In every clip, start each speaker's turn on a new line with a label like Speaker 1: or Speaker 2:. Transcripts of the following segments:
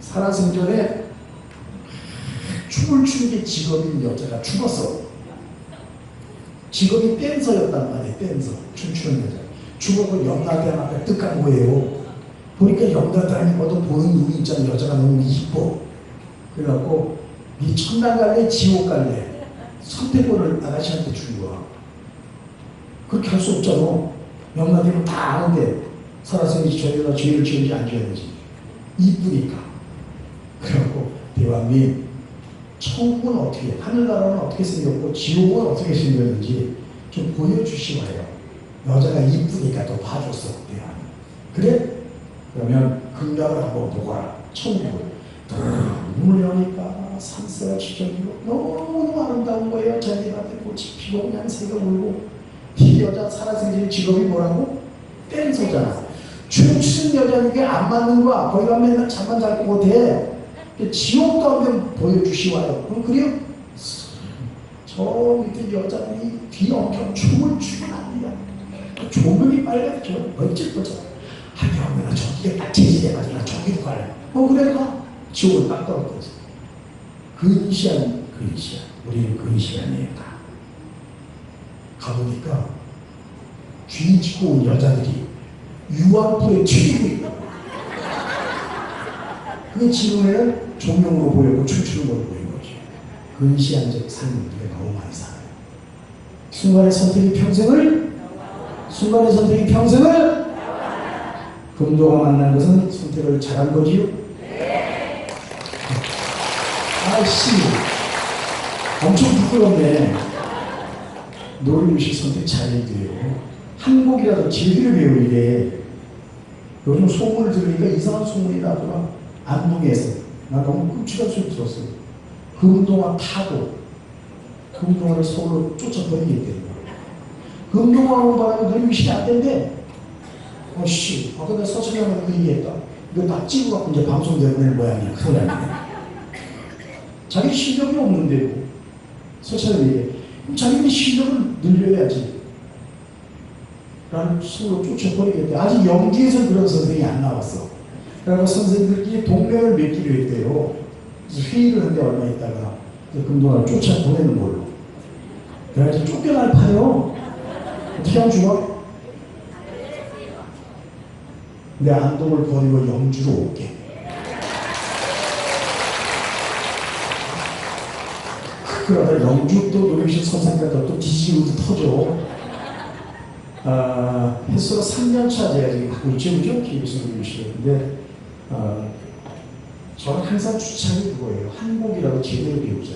Speaker 1: 살아생전에 춤을 추는 게 직업인 여자가 죽었어. 직업이 댄서였단 말이에요 댄서. 춤추는 여자. 죽어서 연나대한 앞에 뜨까고 거예요. 보니까 연나대한 입어도 보는 눈이 있잖아. 여자가 너무 이뻐. 그래갖고 이 천당 갈래 지옥 갈래. 선택권을 아가씨한테 준 거야. 그렇게 할 수 없잖아. 연나대는 다 아는데 살아생이 저희가 죄를 지은지 안 지었는지 이쁘니까. 그래갖고 대왕님 천국은 어떻게 하늘나라는 어떻게 생겼고 지옥은 어떻게 생겼는지 좀 보여주시와요. 여자가 이쁘니까 또 봐줬어 대왕 그래? 그러면 극락을 한번 보거라. 천국을. 문을 여니까 산세가 지저귀고 너무 아름다운 거예요. 자기한테 꽃이 피고 그냥 새가 울고. 이 여자 살아생전 직업이 뭐라고? 댄서잖아 춤추는 여자는 게 안 맞는 거야. 거기 가면 잠만 잘 거고 돼. 지옥도 한번 보여주시와요. 그럼 그래요? 저 밑에 여자들이 엄청 춤을 추고 난리야 조명이 빨갛죠. 멋질 거죠 아니 얼마나 저기에 딱 제지돼가지고 나 저기로 갈래 어 그래 가. 지옥을 딱 떨어졌어 근시한 근시한 우리는 근시한이에요 다 가보니까 귀 짓고 온 여자들이 유황불에 튀기고 있다 그게 지금에는 조명으로 보이고 춤추는 걸로 보이는 거죠. 근시한적 삶을 우리가 너무 많이 살아요. 순간의 선택이 평생을? 순간의 선택이 평생을? 금도가 만난 것은 선택을 잘한 거지요? 아씨. 엄청 부끄럽네. 노름씨 선택 잘해야 돼요. 한 곡이라도 제대로 배우이래 요즘 소문을 들으니까 이상한 소문이 나더라. 안동에서. 나 너무 끔찍한 소리 들었어요. 금동화 타고 금동화를 서울로 쫓아버리겠대요 금동화 온 바람에 노름씨 안 된대. 어씨 아까 내가 서천이한테 그 얘기했다. 이거 다 찍어갖고 이제 방송 내보낼 모양이야. 큰일 났네 자기 실력이 없는데도 서천에게 그럼 자기는 실력을 늘려야지 라는 식으로 쫓아버리겠대. 아직 연기에서 그런 선생이 안 나왔어. 그래서 선생님들끼리 동맹을 맺기로 했대요. 그래서 회의를 한 데 얼마 있다가 금동을 쫓아보내는 걸로. 그래가지고 쫓겨날 파요. 어떻게 하면 좋아? 내 안동을 버리고 영주로 올게. 그러다 영주 또 노래실 선생님과 또 뒤지고 터져. 아, 횟수로 3년차 제가 지금 하고 있죠? KBS 노래실. 근데, 아, 저는 항상 주창이 그거예요. 한국이라고 제대로 배우자.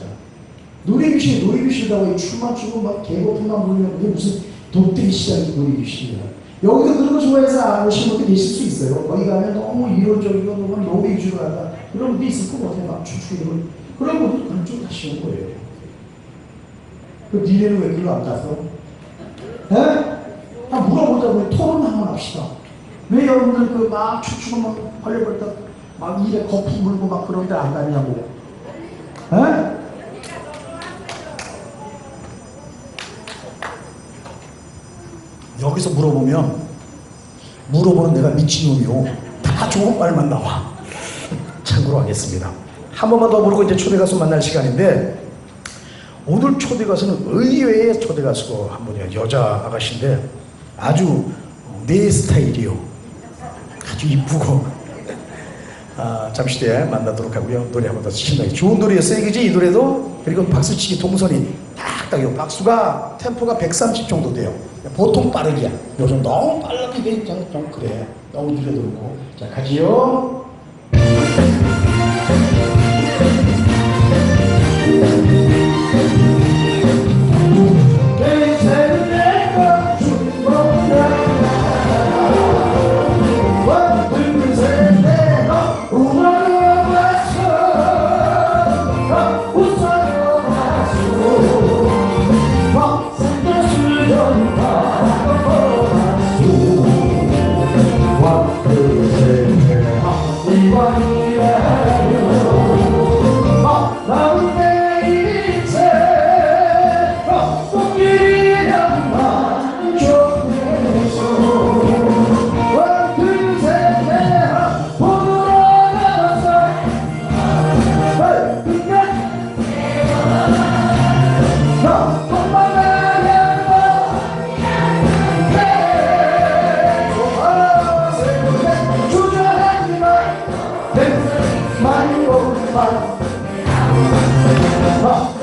Speaker 1: 노래교실, 노래교실이라고 춤만 추고 막 개고품만 부르면 그게 무슨 독대기 시작이 노래교실이야. 여기도 그런 거 좋아해서 안 오신 분도 계실 수 있어요. 거기 가면 너무 이론적이고 너무 노래 위주로 한다. 그런 분도 있을 것 같아요. 막 춤추고 것도 그런 쪽 다시 온 거예요. 그 니네는 왜 그걸로 안 갔어? 에? 아 물어보자고 토론 한번 합시다. 왜 여러분들 그막 춤추고 막 걸려버렸다 막 입에 거품 물고 막 그런 데 안 가냐고. 에? 여기서 물어보면 물어보는 내가 미친놈이요. 다 좋은 말만 나와. 참고로 하겠습니다. 한 번만 더 부르고 이제 초대 가수 만날 시간인데 오늘 초대 가수는 의외의 초대 가수가 한 분이에요. 여자 아가씨인데 아주 내 스타일이요. 아주 이쁘고. 아, 잠시 뒤에 만나도록 하고요. 노래 한번 더 신나게 좋은 노래였어요. 그지? 이 노래도. 그리고 박수치기 동선이 딱딱 요 박수가 템포가 130 정도 돼요. 보통 빠르기야. 요즘 너무 빨라지게 좀, 좀 그래. 너무 느려도 그렇고. 자, 가지요.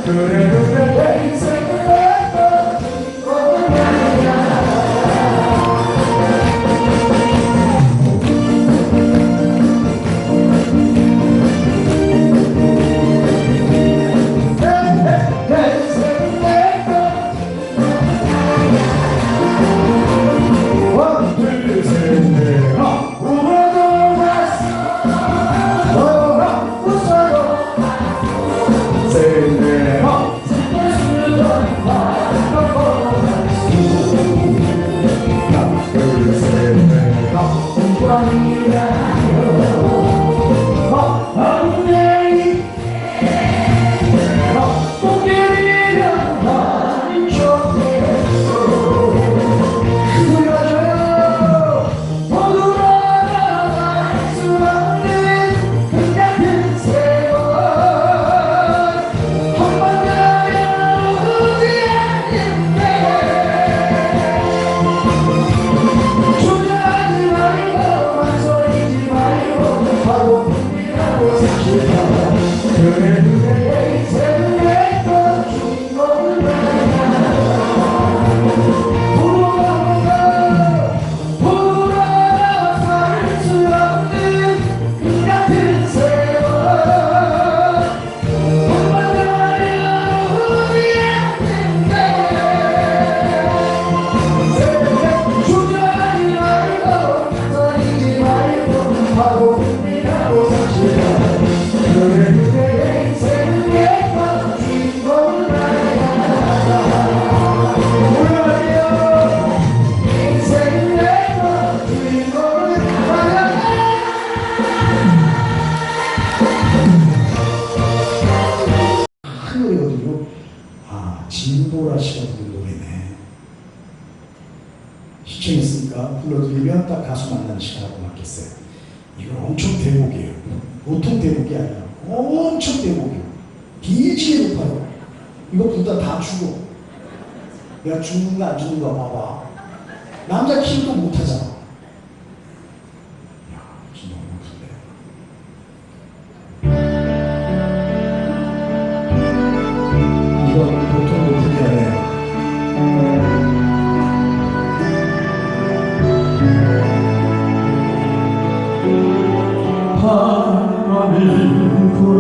Speaker 1: 큰 불러드리면 딱 가수 만나는 시간하고 맞겠어요. 이건 엄청 대목이에요. 보통 대목이 아니라 엄청 대목이에요. 비지게 높아요. 이거 부르다 다 죽어. 내가 죽는가 안 죽는가 봐봐. 남자 키도 못하잖아.
Speaker 2: living for